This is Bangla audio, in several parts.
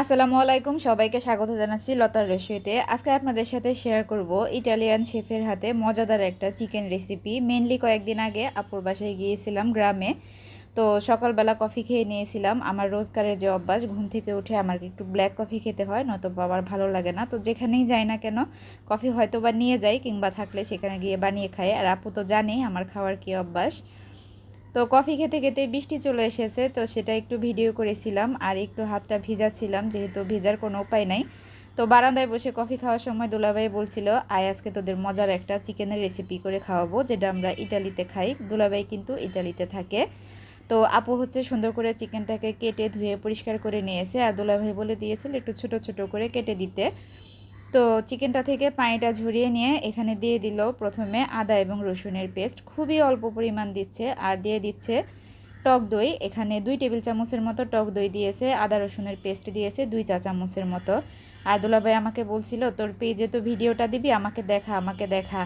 আসসালামু আলাইকুম, সবাইকে স্বাগত জানাচ্ছি লতার রেসিপিতে। আজকে আপনাদের সাথে শেয়ার করব ইটালিয়ান শেফের হাতে মজাদার একটা চিকেন রেসিপি মেনলি কয়েকদিন আগে আপুর বাসায় গিয়েছিলাম গ্রামে। তো সকালবেলা কফি খেয়ে নিয়েছিলাম। আমার রোজগারের যে অভ্যাস, ঘুম থেকে উঠে আমার একটু ব্ল্যাক কফি খেতে হয় নয়তো আমার ভালো লাগে না। তো যেখানেই যাই না কেন কফি হয়তো বা নিয়ে যাই কিংবা থাকলে সেখানে গিয়ে বানিয়ে খাই। আর আপু তো জানেই আমার খাওয়ার কী অভ্যাস। তো কফি খেতে খেতে বৃষ্টি চলে এসেছে, তো সেটা একটু ভিডিও করেছিলাম আর একটু হাতটা ভিজাচ্ছিলাম যেহেতু ভেজার কোনো উপায় নাই। তো বারান্দায় বসে কফি খাওয়ার সময় দুলাভাই বলছিল, আয়, আজকে তোদের মজার একটা চিকেনের রেসিপি করে খাওয়াবো যেটা আমরা ইটালিতে খাই। দুলাভাই কিন্তু ইটালিতে থাকে। তো আপু হচ্ছে সুন্দর করে চিকেনটাকে কেটে ধুয়ে পরিষ্কার করে নিয়েছে আর দুলাভাই বলে দিয়েছিল একটু ছোট ছোট করে কেটে দিতে। তো চিকেনটা থেকে পানিটা ঝরিয়ে নিয়ে এখানে দিয়ে দিল প্রথমে আদা এবং রসুনের পেস্ট। খুবই অল্প পরিমাণ দিচ্ছে আর দিয়ে দিচ্ছে টক দই। এখানে দুই টেবিল চামচের মতো টক দই দিয়েছে, আদা রসুনের পেস্ট দিয়েছে, দুই চা চামচের মতো। আর দুলাভাই আমাকে বলছিল, তোর পেজে তো ভিডিওটা দিবি, আমাকে দেখা আমাকে দেখা।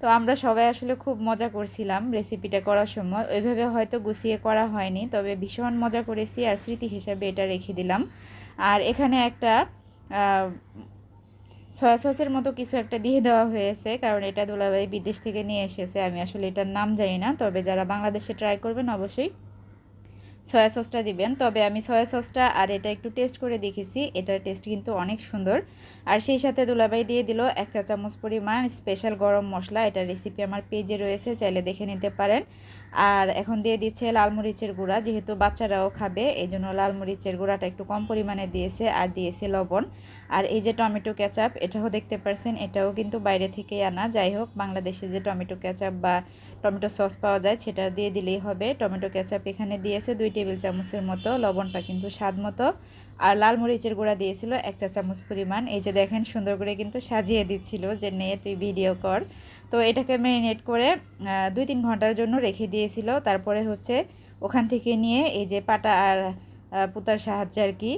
তো আমরা সবাই আসলে খুব মজা করছিলাম রেসিপিটা করার সময়। ওইভাবে হয়তো গুছিয়ে করা হয়নি, তবে ভীষণ মজা করেছি আর স্মৃতি হিসাবে এটা রেখে দিলাম। আর এখানে একটা সয়া সসের মতো কিছু একটা দিয়ে দেওয়া হয়েছে, কারণ এটা দুলাভাই বিদেশ থেকে নিয়ে এসেছে, আমি আসলে এটার নাম জানি না, তবে যারা বাংলাদেশে ট্রাই করবেন অবশ্যই সয়া সসটা দিবেন। তবে আমি সয়া সসটা আর এটা একটু টেস্ট করে দেখেছি। এটার টেস্ট কিন্তু অনেক সুন্দর। আর সেই সাথে দুলাবাই দিয়ে দিল এক চা চামচ পরিমাণ স্পেশাল গরম মশলা। এটার রেসিপি আমার পেজে রয়েছে, চাইলে দেখে নিতে পারেন। আর এখন দিয়ে দিচ্ছে লাল মরিচের গুঁড়া। যেহেতু বাচ্চারাও খাবে এই জন্য লাল মরিচের গুঁড়াটা একটু কম পরিমাণে দিয়েছে আর দিয়েছে লবণ। আর এই যে টমেটো ক্যাচাপ এটাও দেখতে পারছেন, এটাও কিন্তু বাইরে থেকে আনা। যাই হোক, বাংলাদেশে যে টমেটো ক্যাচাপ বা টমেটো সস পাওয়া যায়, সেটা দিয়ে দিলেই হবে। টমেটো ক্যাচাপ এখানে দিয়েছে দুই টেবিল চামচের মতো লবণটা কিন্তু স্বাদ মতো। আর লাল মরিচের গুঁড়া দিয়েছিল এক চা চামচ পরিমাণ। এই যে দেখেন সুন্দর করে কিন্তু সাজিয়ে দিচ্ছিল যে নে, তুই ভিডিও কর। তো এটাকে ম্যারিনেট করে দুই তিন ঘণ্টার জন্য রেখে দিয়েছিল। তারপরে হচ্ছে ওখান থেকে নিয়ে এই যে পাটা আর পুতার সাহায্যে আর কি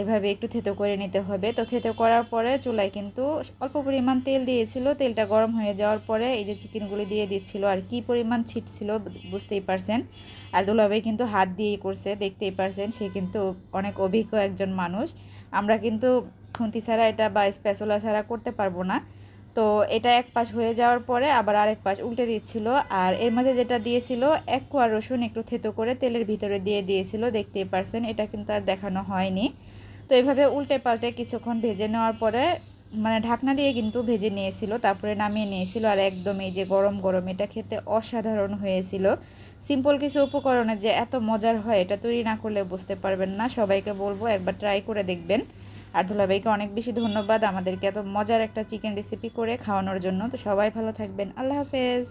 এভাবে একটু থেতো করে নিতে হবে। তো থেতো করার পরে চুলায় কিন্তু অল্প পরিমাণ তেল দিয়েছিল। তেলটা গরম হয়ে যাওয়ার পরে এই যে চিকেনগুলি দিয়ে দিচ্ছিল আর কি পরিমাণ ছিটছিল, বুঝতেই পারছেন। আর দুলাভাই কিন্তু হাত দিয়েই করছে, দেখতেই পারছেন, সে কিন্তু অনেক অভিজ্ঞ একজন মানুষ। আমরা কিন্তু খুন্তি ছাড়া এটা বা স্পেশলা ছাড়া করতে পারব না। তো এটা এক পাশ হয়ে যাওয়ার পরে আবার আরেক পাশ উল্টে দিচ্ছিল। আর এর মাঝে যেটা দিয়েছিল, এক কোয়া রসুন একটু থেতো করে তেলের ভিতরে দিয়ে দিয়েছিল, দেখতেই পারছেন, এটা কিন্তু আর দেখানো হয়নি। তো এইভাবে উল্টে পাল্টে কিছুক্ষণ ভেজে নেওয়ার পরে মানে ঢাকনা দিয়ে কিন্তু ভেজে নিয়েছিল, তারপরে নামিয়ে নিয়েছিল, আর একদম এই যে গরম গরম, এটা খেতে অসাধারণ হয়েছিল। সিম্পল কিছু উপকরণে যে এত মজার হয়, এটা তৈরি না করলে বুঝতে পারবেন না, সবাইকে বলব একবার ট্রাই করে দেখবেন। আর দুলাভাইকে অনেক বেশি ধন্যবাদ, আমাদেরকে এত মজার একটা চিকেন রেসিপি করে খাওয়ানোর জন্য। তো সবাই ভালো থাকবেন, আল্লাহ হাফেজ।